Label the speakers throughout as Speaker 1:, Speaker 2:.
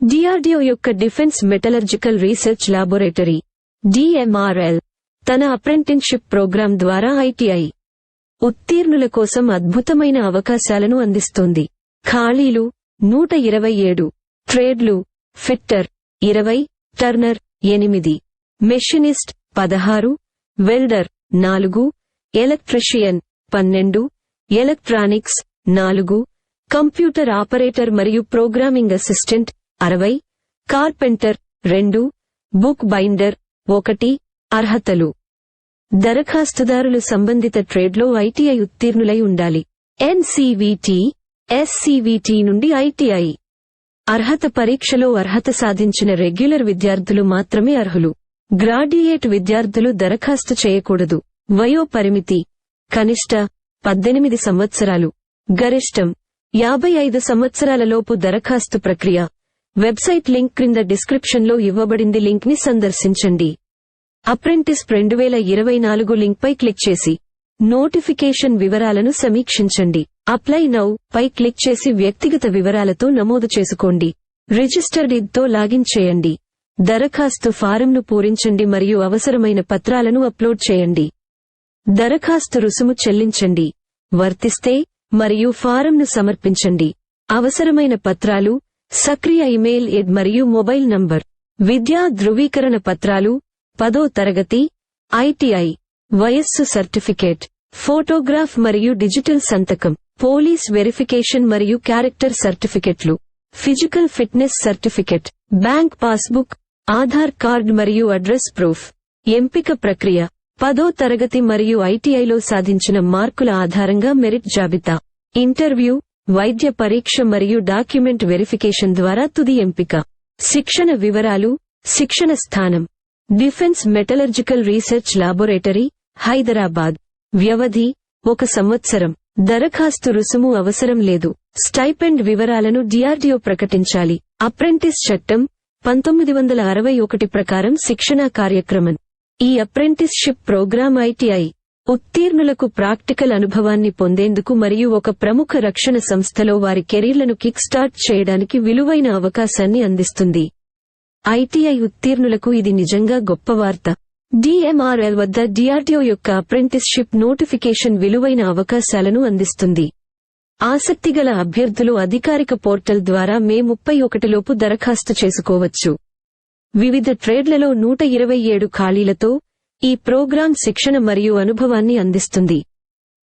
Speaker 1: DRDO యొక్క Defence Metallurgical Research Laboratory DMRL తన apprenticeship programme ద్వారా ఐటీఐ ఉత్తీర్ణుల కోసం అద్భుతమైన అవకాశాలను అందిస్తోంది. ఖాళీలు నూట ఇరవై ఏడు ట్రేడ్లు ఫిట్టర్ ఇరవై టర్నర్ ఎనిమిది మెషినిస్ట్ పదహారు వెల్డర్ నాలుగు ఎలక్ట్రిషియన్ పన్నెండు ఎలక్ట్రానిక్స్ నాలుగు కంప్యూటర్ ఆపరేటర్ మరియు ప్రోగ్రామింగ్ అసిస్టెంట్ అరవై కార్పెంటర్ రెండు బుక్ బైండర్ ఒకటి అర్హతలు. దరఖాస్తుదారులు సంబంధిత ట్రేడ్లో ఐటీఐ ఉత్తీర్ణులై ఉండాలి. ఎన్సీవీటీ ఎస్సీవీటీ నుండి ఐటీఐ. అర్హత పరీక్షలో అర్హత సాధించిన రెగ్యులర్ విద్యార్థులు మాత్రమే అర్హులు. గ్రాడ్యుయేట్ విద్యార్థులు దరఖాస్తు చేయకూడదు. వయో పరిమితి కనిష్ట పద్దెనిమిది సంవత్సరాలు. గరిష్టం యాభై ఐదు సంవత్సరాలలోపు దరఖాస్తు ప్రక్రియ. వెబ్సైట్ లింక్ క్రింద డిస్క్రిప్షన్లో ఇవ్వబడింది లింక్ని సందర్శించండి. అప్రెంటిస్ రెండు వేల ఇరవై నాలుగు లింక్పై క్లిక్ చేసి నోటిఫికేషన్ వివరాలను సమీక్షించండి. అప్లై నౌ పై క్లిక్ చేసి వ్యక్తిగత వివరాలతో నమోదు చేసుకోండి. రిజిస్టర్డ్ ఇద్తో లాగిన్ చేయండి. దరఖాస్తు ఫారంను పూరించండి మరియు అవసరమైన పత్రాలను అప్లోడ్ చేయండి. దరఖాస్తు రుసుము చెల్లించండి. వర్తిస్తే మరియు ఫారంను సమర్పించండి. అవసరమైన పత్రాలు సక్రియ ఇమెయిల్ ఎడ్ మరియు మొబైల్ నంబర్. విద్యా ధృవీకరణ పత్రాలు పదో తరగతి ఐటీఐ వయస్సు సర్టిఫికేట్ ఫోటోగ్రాఫ్ మరియు డిజిటల్ సంతకం పోలీస్ వెరిఫికేషన్ మరియు క్యారెక్టర్ సర్టిఫికెట్లు physical fitness certificate bank passbook Aadhaar card మరియు అడ్రస్ ప్రూఫ్. ఎంపిక ప్రక్రియ పదో తరగతి మరియు ఐటీఐలో సాధించిన మార్కుల ఆధారంగా మెరిట్ జాబితా. ఇంటర్వ్యూ వైద్య పరీక్ష మరియు డాక్యుమెంట్ వెరిఫికేషన్ ద్వారా తుది ఎంపిక. శిక్షణ వివరాలు శిక్షణ స్థానం. Defence metallurgical research laboratory Hyderabad. వ్యవధి ఒక సంవత్సరం. దరఖాస్తు రుసుము అవసరం లేదు. స్టైపెండ్ వివరాలను డిఆర్డీఓ ప్రకటించాలి. అప్రెంటిస్ చట్టం పంతొమ్మిది వందల అరవై ఒకటి ప్రకారం శిక్షణా కార్యక్రమం. ఈ అప్రెంటిస్షిప్ ప్రోగ్రాం ఐటీఐ ఉత్తీర్ణులకు ప్రాక్టికల్ అనుభవాన్ని పొందేందుకు మరియు ఒక ప్రముఖ రక్షణ సంస్థలో వారి కెరీర్లను కిక్స్టార్ట్ చేయడానికి విలువైన అవకాశాన్ని అందిస్తుంది. ఐటీఐ ఉత్తీర్ణులకు ఇది నిజంగా గొప్ప వార్త. డిఎంఆర్ఎల్ వద్ద డిఆర్డిఓ యొక్క అప్రెంటిస్షిప్ నోటిఫికేషన్ విలువైన అవకాశాలను అందిస్తుంది. ఆసక్తిగల అభ్యర్థులు అధికారిక పోర్టల్ ద్వారా మే ముప్పై ఒకటిలోపు దరఖాస్తు చేసుకోవచ్చు. వివిధ ట్రేడ్లలో నూట ఇరవై ఏడు ఖాళీలతో ఈ ప్రోగ్రాం శిక్షణ మరియు అనుభవాన్ని అందిస్తుంది.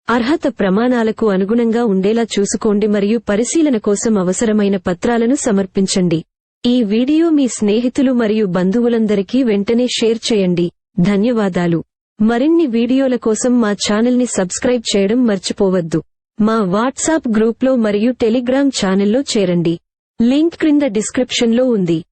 Speaker 1: అర్హత ప్రమాణాలకు అనుగుణంగా ఉండేలా చూసుకోండి మరియు పరిశీలన కోసం అవసరమైన పత్రాలను సమర్పించండి. ఈ వీడియో మీ స్నేహితులు మరియు బంధువులందరికీ వెంటనే షేర్ చేయండి. ధన్యవాదాలు. మరిన్ని వీడియోల కోసం మా ఛానల్ని సబ్స్క్రైబ్ చేయడం మర్చిపోవద్దు. మా వాట్సాప్ గ్రూప్లో మరియు టెలిగ్రామ్ ఛానల్లో చేరండి. లింక్ క్రింద డిస్క్రిప్షన్లో ఉంది.